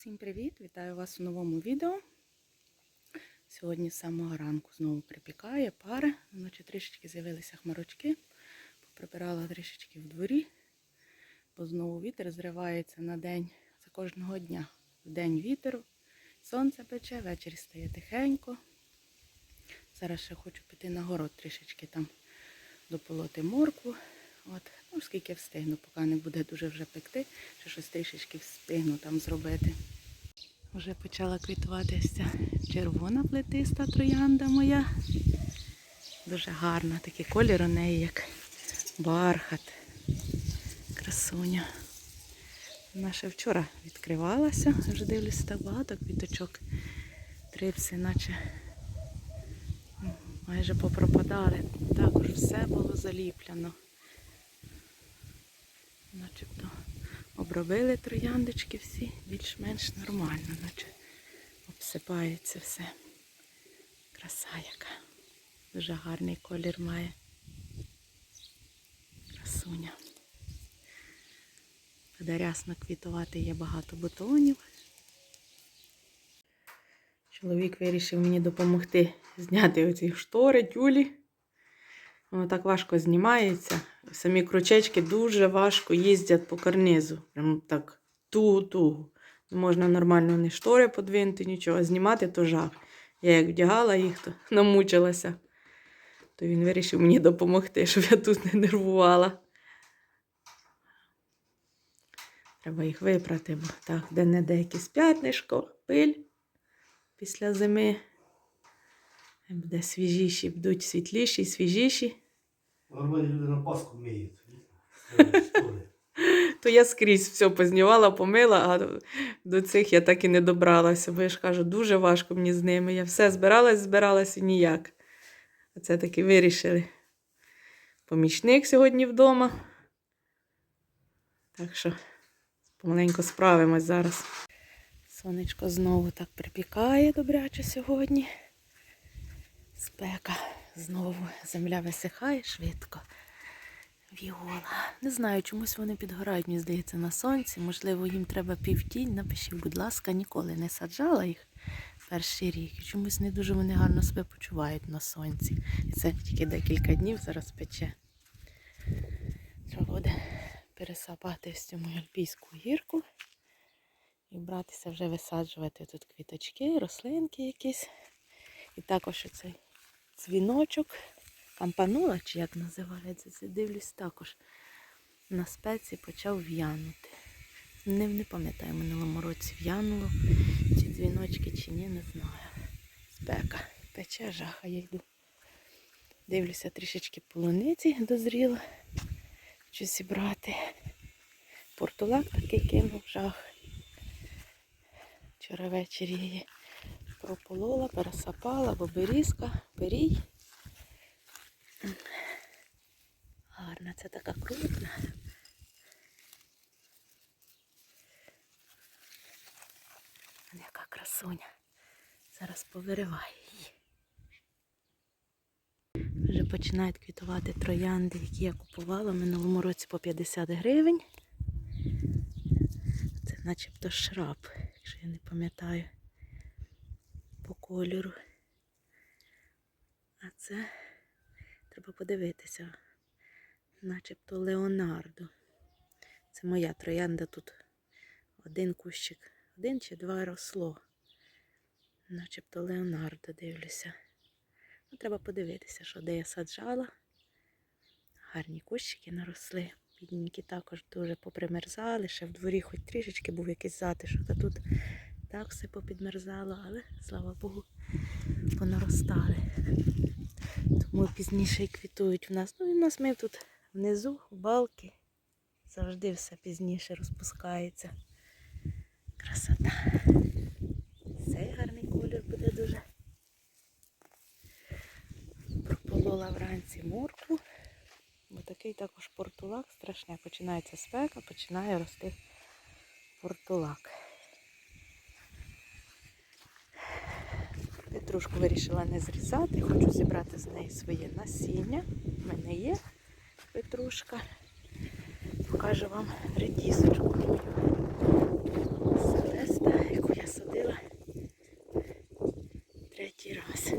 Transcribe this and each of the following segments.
Всім привіт! Вітаю вас у новому відео. Сьогодні з самого ранку знову припікає пари. Вночі трішечки з'явилися хмарочки. Поприбирала трішечки в дворі, бо знову вітер зривається на день за кожного дня. В день вітер, сонце пече, ввечері стає тихенько. Зараз ще хочу піти на город трішечки там дополоти моркву. От, ну, скільки встигну, поки не буде дуже вже пекти, ще щось трішечки встигну там зробити. Вже почала квітувати ось ця червона плетиста троянда моя. Дуже гарна, такий колір у неї, як бархат. Красуня. Вона ще вчора відкривалася. Вже дивлюся, так багато квіточок. Трипси, наче майже попропадали. Також все було заліплено. Начебто обробили трояндочки всі більш-менш нормально, наче обсипається все. Краса яка. Дуже гарний колір має. Красуня. Буде рясно квітувати є багато бутонів. Чоловік вирішив мені допомогти зняти оці штори, тюлі. Воно так важко знімається. Самі крючечки дуже важко їздять по карнизу. Прям так тугу-тугу. Не можна нормально не штори подвинути, нічого, знімати то жах. Я як вдягала їх, то намучилася. То він вирішив мені допомогти, щоб я тут не нервувала. Треба їх випрати, бо так, де-не-де якесь п'ятнишко, пиль після зими. Буде свіжіші, будуть світліші, свіжіші. Нормальні люди на Пасху миють. То я скрізь все познімала, помила, а до цих я так і не добралася, бо я ж кажу, дуже важко мені з ними. Я все збиралась, збиралась і ніяк. А це таки вирішили. Помічник сьогодні вдома. Так що помаленько справимось зараз. Сонечко знову так припікає добряче сьогодні. Спека. Знову земля висихає швидко. Віола. Не знаю, чомусь вони підгорають, мені здається, на сонці. Можливо, їм треба півтінь. Напишіть, будь ласка, ніколи не саджала їх перший рік. Чомусь не дуже вони гарно себе почувають на сонці. І це тільки декілька днів зараз пече. Треба буде пересапати цю мою альпійську гірку і братися вже висаджувати тут квіточки, рослинки якісь. І також оцей дзвіночок. Кампанула, чи як називається, це дивлюсь також. На спеці почав в'янути. Не, не пам'ятаю, минулому році в'януло, чи дзвіночки, чи ні, не знаю. Спека. Пече жаха, я йду. Дивлюся, трішечки полуниці дозріло. Хочу зібрати. Портулак такий кинув жах. Вчора ввечері її прополола, пересапала, бо берізка, перій. Гарна, це така крупна. Яка красуня. Зараз повириваю її. Вже починають квітувати троянди, які я купувала в минулому році по 50 гривень. Це начебто шраб, якщо я не пам'ятаю кольору. А це треба подивитися. Начебто Леонардо. Це моя троянда тут один кущик, один чи два росло. Начебто Леонардо дивлюся. Ну, треба подивитися, що де я саджала. Гарні кущики наросли. Підненькі також дуже попримерзали. Ще в дворі хоч трішечки був якийсь затишок, а тут так все попідмерзало, але слава Богу, понаростали. Тому пізніше і квітують в нас. Ну і в нас ми тут внизу, балки. Завжди все пізніше розпускається. Красота. Цей гарний колір буде дуже. Прополола вранці моркву. Бо такий також портулак страшне. Починається спека, починає рости портулак. Петрушку вирішила не зрізати, хочу зібрати з неї своє насіння. У мене є петрушка. Покажу вам редісочку. Селеста, яку я садила третій раз.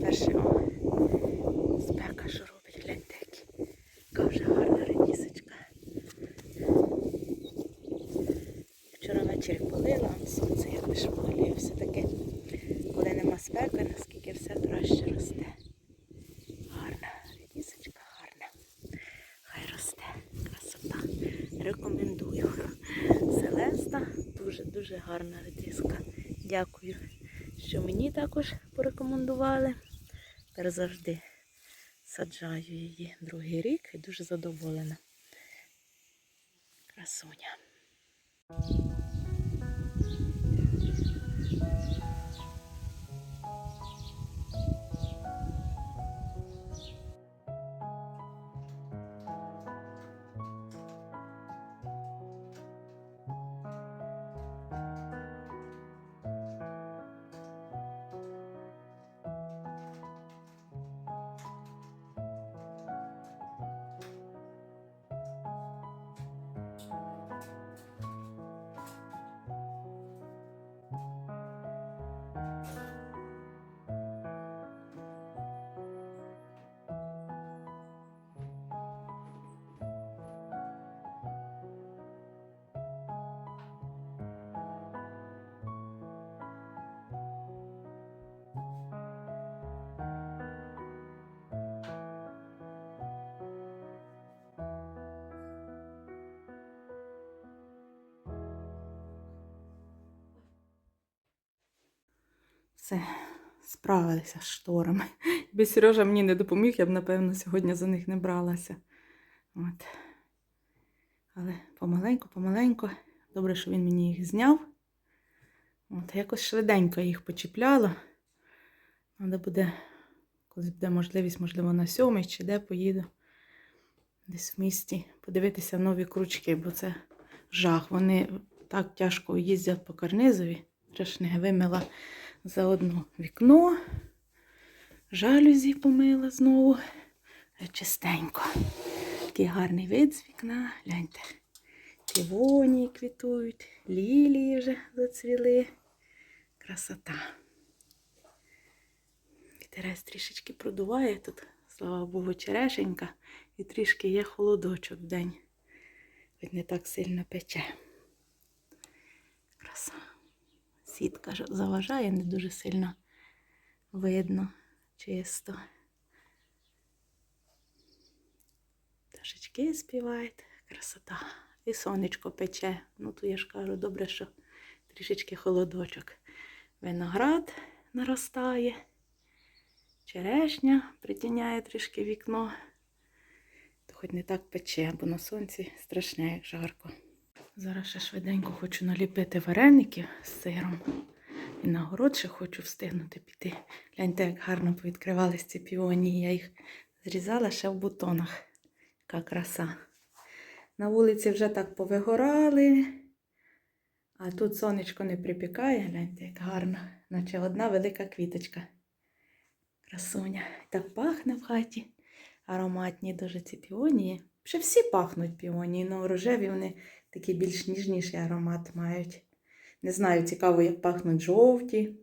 Перший гарна редиска. Дякую, що мені також порекомендували. Тепер завжди саджаю її другий рік і дуже задоволена. Красуня. Все, справилися з шторами. Якби Сережа мені не допоміг, я б, напевно, сьогодні за них не бралася. От. Але помаленьку, помаленьку. Добре, що він мені їх зняв. От, якось швиденько їх почіпляла. Треба буде, коли буде можливість, можливо, на сьомий чи де поїду. Десь в місті подивитися нові крючки, бо це жах. Вони так тяжко їздять по карнизові. Страшне вимила заодно вікно, жалюзі помила знову. Е, Чистенько. Такий гарний вид з вікна. Гляньте. Півонії квітують, лілії вже зацвіли. Красота. Вітерець трішечки продуває тут, слава Богу, черешенька, і трішки є холодочок в день. Хоч не так сильно пече. Краса. Сітка заважає, не дуже сильно видно, чисто. Пташечки співають, красота. І сонечко пече. Ну, то я ж кажу, добре, що трішечки холодочок. Виноград наростає, черешня притіняє трішки вікно. То хоч не так пече, бо на сонці страшне, як жарко. Зараз ще швиденько хочу наліпити вареників з сиром. І на город ще хочу встигнути піти. Гляньте, як гарно повідкривались ці піонії. Я їх зрізала ще в бутонах. Яка краса. На вулиці вже так повигорали. А тут сонечко не припікає. Гляньте, як гарно. Наче одна велика квіточка. Красуня. Так пахне в хаті. Ароматні дуже ці піонії. Ще всі пахнуть піонії, але рожеві вони такий більш ніжніший аромат мають. Не знаю, цікаво, як пахнуть жовті.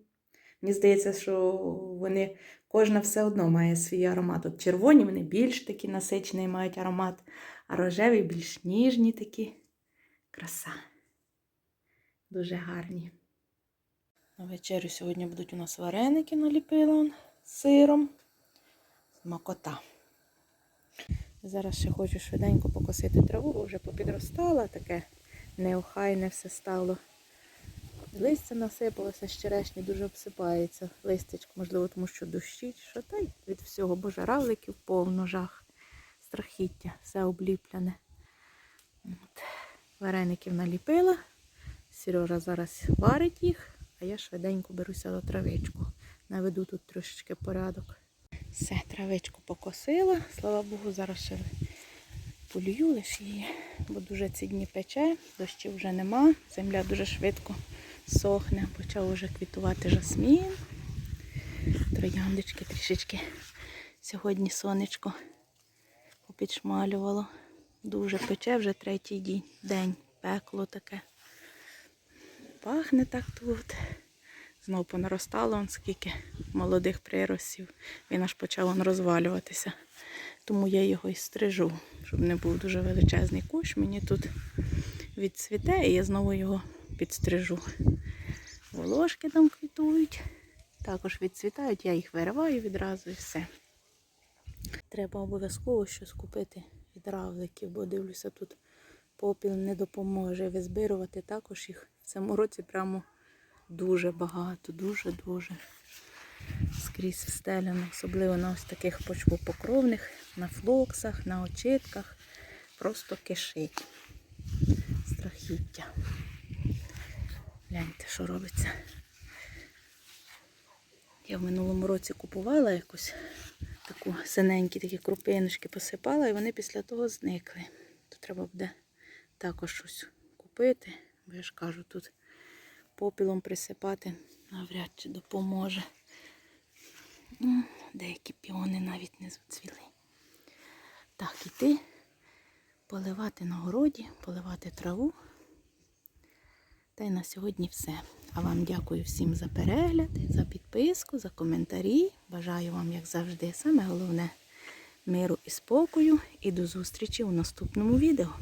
Мені здається, що вони кожна все одно має свій аромат. От червоні вони більш такі насичені мають аромат, а рожеві більш ніжні такі. Краса. Дуже гарні. На вечерю сьогодні будуть у нас вареники наліпила з сиром. Смакота. Зараз ще хочу швиденько покосити траву, бо вже попідростала, таке неохайне все стало. Листя насипалося з черешні, дуже обсипається. Листячко, можливо, тому що дощить, що та й від всього, бо равликів повно жах, страхіття, все обліплене. От. Вареників наліпила. Сережа зараз варить їх, а я швиденько беруся за травичку. Наведу тут трошечки порядок. Все, травичку покосила. Слава Богу, зараз ще полюю лише її, бо дуже ці дні пече, дощів вже нема. Земля дуже швидко сохне. Почав уже квітувати жасмін. Трояндочки трішечки. Сьогодні сонечко попідшмалювало. Дуже пече вже третій день. Пекло таке. Пахне так тут. Знов понаростало он скільки молодих приростів. Він аж почав он розвалюватися. Тому я його і стрижу, щоб не був дуже величезний кущ. Мені тут відцвіте, і я знову його підстрижу. Волошки там квітують, також відцвітають, я їх вириваю відразу і все. Треба обов'язково щось купити від равликів, бо дивлюся, тут попіл не допоможе. Визбирувати також їх в цьому році прямо дуже багато, дуже-дуже скрізь встелено, особливо на ось таких почвопокровних, на флоксах, на очитках. Просто кишить. Страхіття. Гляньте, що робиться. Я в минулому році купувала якусь таку синенькі такі крупиночки посипала, і вони після того зникли. То треба буде також щось купити, бо я ж кажу, тут попілом присипати навряд чи допоможе. Деякі піони навіть не зацвіли. Так, іти, поливати на городі, поливати траву. Та й на сьогодні все. А вам дякую всім за перегляд, за підписку, за коментарі. Бажаю вам, як завжди, саме головне миру і спокою. І до зустрічі у наступному відео.